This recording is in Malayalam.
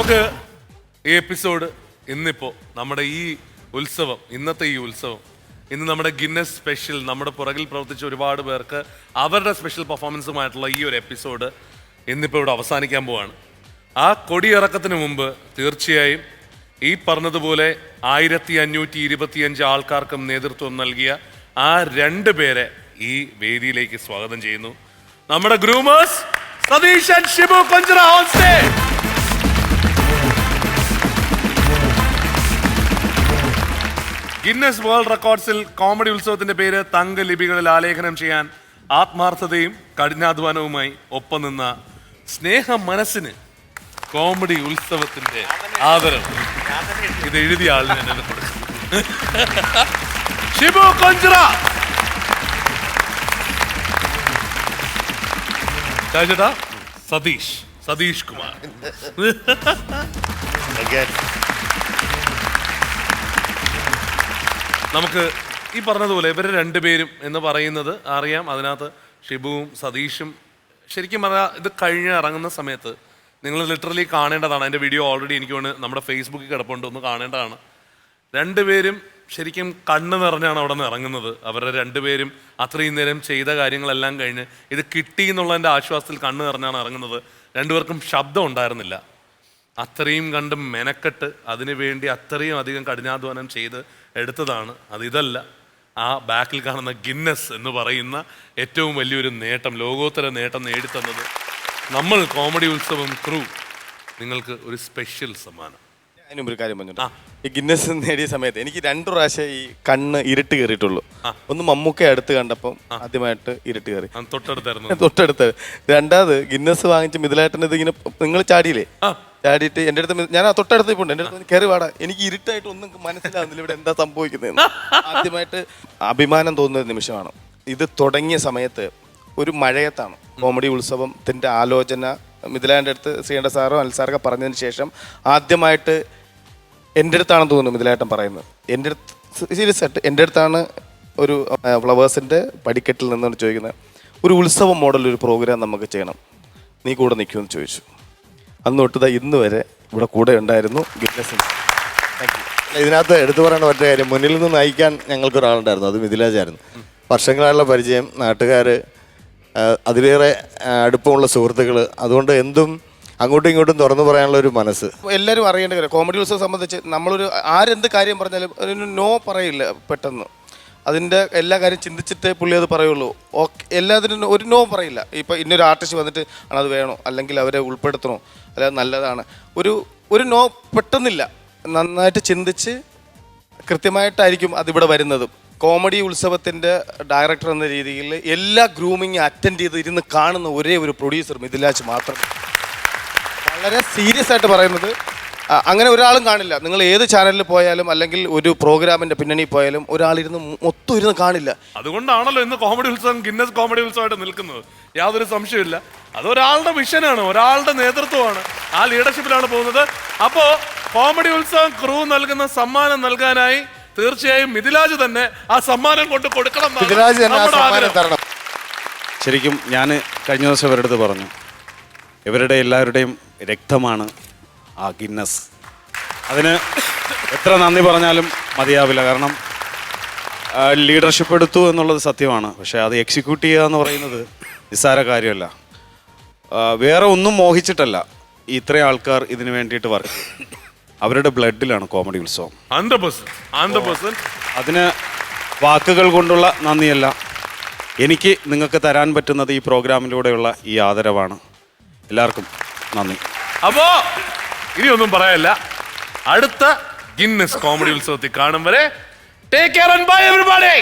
നമുക്ക് ഈ എപ്പിസോഡ് ഇന്നിപ്പോൾ നമ്മുടെ ഈ ഉത്സവം ഇന്നത്തെ ഈ ഉത്സവം ഇന്ന് നമ്മുടെ ഗിന്നസ് സ്പെഷ്യൽ നമ്മുടെ പുറകിൽ പ്രവർത്തിച്ച ഒരുപാട് പേർക്ക് അവരുടെ സ്പെഷ്യൽ പെർഫോമൻസുമായിട്ടുള്ള ഈ ഒരു എപ്പിസോഡ് ഇന്നിപ്പോൾ ഇവിടെ അവസാനിക്കാൻ പോവാണ്. ആ കൊടിയിറക്കത്തിന് മുമ്പ് തീർച്ചയായും ഈ പറഞ്ഞതുപോലെ ആയിരത്തി അഞ്ഞൂറ്റി ഇരുപത്തിയഞ്ച് ആൾക്കാർക്കും നേതൃത്വം നൽകിയ ആ രണ്ട് പേരെ ഈ വേദിയിലേക്ക് സ്വാഗതം ചെയ്യുന്നു. നമ്മുടെ ഗ്രൂമേഴ്സ് സതീശൻ ഷിബു കൊഞ്ചറ ഓൺ ഗിന്നസ് വേൾഡ് റെക്കോർഡ്സിൽ കോമഡി ഉത്സവത്തിന്റെ പേര് തങ്ക ലിപികളിൽ ആലേഖനം ചെയ്യാൻ ആത്മാർത്ഥതയും കഠിനാധ്വാനവുമായി ഒപ്പം നിന്ന സ്നേഹ മനസ്സിന് കോമഡി ഉത്സവത്തിന്റെ ആദരം ഇത് എഴുതിയ ആളിന് ഷിബു കൊഞ്ചറ! സതീഷ്. സതീഷ് കുമാർ. നമുക്ക് ഈ പറഞ്ഞതുപോലെ ഇവർ രണ്ടുപേരും എന്ന് പറയുന്നത് അറിയാം. അതിനകത്ത് ഷിബുവും സതീഷും. ശരിക്കും പറഞ്ഞാൽ ഇത് കഴിഞ്ഞ് ഇറങ്ങുന്ന സമയത്ത് നിങ്ങൾ ലിറ്ററലി കാണേണ്ടതാണ്. അതിന്റെ വീഡിയോ ഓൾറെഡി എനിക്ക് വേണ്ട നമ്മുടെ ഫേസ്ബുക്കിൽ കിടപ്പുണ്ട്. ഒന്ന് കാണേണ്ടതാണ്. രണ്ടുപേരും ശരിക്കും കണ്ണ് നിറഞ്ഞാണ് അവിടെ നിന്ന് ഇറങ്ങുന്നത്. അവരുടെ രണ്ടുപേരും അത്രയും നേരം ചെയ്ത കാര്യങ്ങളെല്ലാം കഴിഞ്ഞ് ഇത് കിട്ടി എന്നുള്ളതിന്റെ ആശ്വാസത്തിൽ കണ്ണ് നിറഞ്ഞാണ് ഇറങ്ങുന്നത്. രണ്ടുപേർക്കും ശബ്ദം ഉണ്ടായിരുന്നില്ല. അത്രയും കണ്ട് മെനക്കെട്ട് അതിനു വേണ്ടി അത്രയും അധികം കഠിനാധ്വാനം ചെയ്ത് എടുത്തതാണ്. അത് ഇതല്ല. ആ ബാക്കിൽ കാണുന്ന ഗിന്നസ് എന്ന് പറയുന്ന ഏറ്റവും വലിയൊരു നേട്ടം ലോകോത്തര നേട്ടം നേടിത്തന്നത് നമ്മൾ കോമഡി ഉത്സവം ക്രൂ നിങ്ങൾക്ക് ഒരു സ്പെഷ്യൽ സമ്മാനം. അതിന് ഒരു കാര്യം പറഞ്ഞു ഈ ഗിന്നസ് നേടിയ സമയത്ത് എനിക്ക് രണ്ടു പ്രാവശ്യം ഈ കണ്ണ് ഇരുട്ട് കയറിയിട്ടുള്ളൂ. ഒന്ന് മമ്മൂക്ക അടുത്ത് കണ്ടപ്പം ആദ്യമായിട്ട് ഇരുട്ട് കയറി. തൊട്ടടുത്തായിരുന്നു. തൊട്ടടുത്ത്. രണ്ടാമത് ഗിന്നസ് വാങ്ങിച്ച് മിഥിലായിട്ടൻ ഇത് ഇങ്ങനെ നിങ്ങൾ ചാടിയില്ലേ? ചാടിയിട്ട് എന്റെ അടുത്ത് ഞാൻ ആ തൊട്ടടുത്ത് ഇപ്പോൾ എന്റെ അടുത്ത് കയറി വാടാ. എനിക്ക് ഇരുട്ടായിട്ട് ഒന്നും മനസ്സിലാവുന്നില്ല ഇവിടെ എന്താ സംഭവിക്കുന്നത് ആദ്യമായിട്ട് അഭിമാനം തോന്നുന്ന നിമിഷമാണ്. ഇത് തുടങ്ങിയ സമയത്ത് ഒരു മഴയത്താണ്. കോമഡി ഉത്സവത്തിന്റെ ആലോചന മിഥിലാന്റെ അടുത്ത് ശ്രീകണ്ഠ സാറോ അൽസാറൊക്കെ പറഞ്ഞതിന് ശേഷം ആദ്യമായിട്ട് എന്റെ അടുത്താണെന്ന് തോന്നുന്നു മിഥിലേട്ടൻ പറയുന്നത്. എന്റെ അടുത്ത് സീരിയസ് ആയിട്ട് എന്റെ അടുത്താണ് ഒരു ഫ്ലവേഴ്സിന്റെ പടിക്കെട്ടിൽ നിന്നാണ് ചോദിക്കുന്നത്. ഒരു ഉത്സവം മോഡൽ ഒരു പ്രോഗ്രാം നമുക്ക് ചെയ്യണം. നീ കൂടെ നിൽക്കുമെന്ന് ചോദിച്ചു. അന്ന് തൊട്ട് ദാ ഇന്ന് വരെ ഇവിടെ കൂടെ ഉണ്ടായിരുന്നു. ഗിന്നസ് ഇതിനകത്ത് എടുത്തു പറയേണ്ട ഒറ്റ കാര്യം മുന്നിൽ നിന്ന് നയിക്കാൻ ഞങ്ങൾക്ക് ഒരാളുണ്ടായിരുന്നു അത് മിഥിലാജായിരുന്നു വർഷങ്ങളായുള്ള പരിചയം നാട്ടുകാർ അതിലേറെ അടുപ്പമുള്ള സുഹൃത്തുക്കൾ അതുകൊണ്ട് എന്തും അങ്ങോട്ടും ഇങ്ങോട്ടും തുറന്നു പറയാനുള്ള ഒരു മനസ്സ്. എല്ലാവരും അറിയേണ്ട കാര്യം കോമഡി ഉത്സവം സംബന്ധിച്ച് നമ്മളൊരു ആരെന്ത് കാര്യം പറഞ്ഞാലും ഒരു നോ പറയില്ല പെട്ടെന്ന്. അതിന്റെ എല്ലാ കാര്യം ചിന്തിച്ചിട്ട് പുള്ളി അത് പറയുള്ളൂ. ഓക്കെ എല്ലാത്തിനും ഒരു നോ പറയില്ല. ഇപ്പം ഇന്നൊരു ആർട്ടിസ്റ്റ് വന്നിട്ട് ആണ് അത് വേണോ? അല്ലെങ്കിൽ അവരെ ഉൾപ്പെടുത്തണോ? അല്ലാതെ നല്ലതാണ്. ഒരു ഒരു നോ പെട്ടെന്നില്ല. നന്നായിട്ട് ചിന്തിച്ച് കൃത്യമായിട്ടായിരിക്കും അതിവിടെ വരുന്നത്. കോമഡി ഉത്സവത്തിന്റെ ഡയറക്ടർ എന്ന രീതിയിൽ എല്ലാ ഗ്രൂമിങ് അറ്റൻഡ് ചെയ്ത് ഇരുന്ന് കാണുന്ന ഒരേ ഒരു പ്രൊഡ്യൂസർ മിഥിലാജ് മാത്രം. വളരെ സീരിയസ് ആയിട്ട് പറയുന്നത് അങ്ങനെ ഒരാളും കാണില്ല. നിങ്ങൾ ഏത് ചാനലിൽ പോയാലും അല്ലെങ്കിൽ ഒരു പ്രോഗ്രാമിന്റെ പിന്നണി പോയാലും ഒരാളിരുന്ന് മൊത്തം ഇരുന്ന് കാണില്ല. അതുകൊണ്ടാണല്ലോ ഇന്ന് കോമഡി ഉത്സവം ഗിന്നസ് കോമഡി ഉത്സവമായിട്ട് നിൽക്കുന്നത്. യാതൊരു സംശയമില്ല അതൊരാളുടെ മിഷനാണ് വിഷനാണ് ഒരാളുടെ നേതൃത്വമാണ്. ആ ലീഡർഷിപ്പിലാണ് പോകുന്നത്. അപ്പോ കോമഡി ഉത്സവം ക്രൂ നൽകുന്ന സമ്മാനം നൽകാനായി തീർച്ചയായും മിഥിലാജ് തന്നെ ആ സമ്മാനം കൊണ്ട് കൊടുക്കണം എന്നാണ് മിഥിലാജ് തന്നെ ആ സമ്മാനം തരണം. ശരിക്കും ഞാൻ കഴിഞ്ഞ ദിവസം ഇവരുടെ അടുത്ത് പറഞ്ഞു. ഇവരുടെ എല്ലാവരുടെയും രക്തമാണ് ആ ഗിന്നസ്. അതിന് എത്ര നന്ദി പറഞ്ഞാലും മതിയാവില്ല. കാരണം ലീഡർഷിപ്പ് എടുത്തു എന്നുള്ളത് സത്യമാണ്. പക്ഷേ അത് എക്സിക്യൂട്ട് ചെയ്യുക എന്ന് പറയുന്നത് നിസ്സാര കാര്യമല്ല. വേറെ ഒന്നും മോഹിച്ചിട്ടല്ല ഇത്രയും ആൾക്കാർ ഇതിന് വേണ്ടിയിട്ട് വർക്ക് അവരുടെ ബ്ലഡിലാണ് കോമഡി ഉത്സവം. 100%, 100%. അതിന് വാക്കുകൾ കൊണ്ടുള്ള നന്ദിയല്ല. എനിക്ക് നിങ്ങൾക്ക് തരാൻ പറ്റുന്നത് ഈ പ്രോഗ്രാമിലൂടെയുള്ള ഈ ആദരവാണ്. എല്ലാവർക്കും നന്ദി. അപ്പോ ഇനിയൊന്നും പറയല്ല അടുത്ത ഗിന്നസ് കോമഡി ഉത്സവത്തിൽ കാണും വരെ. Take care and bye everybody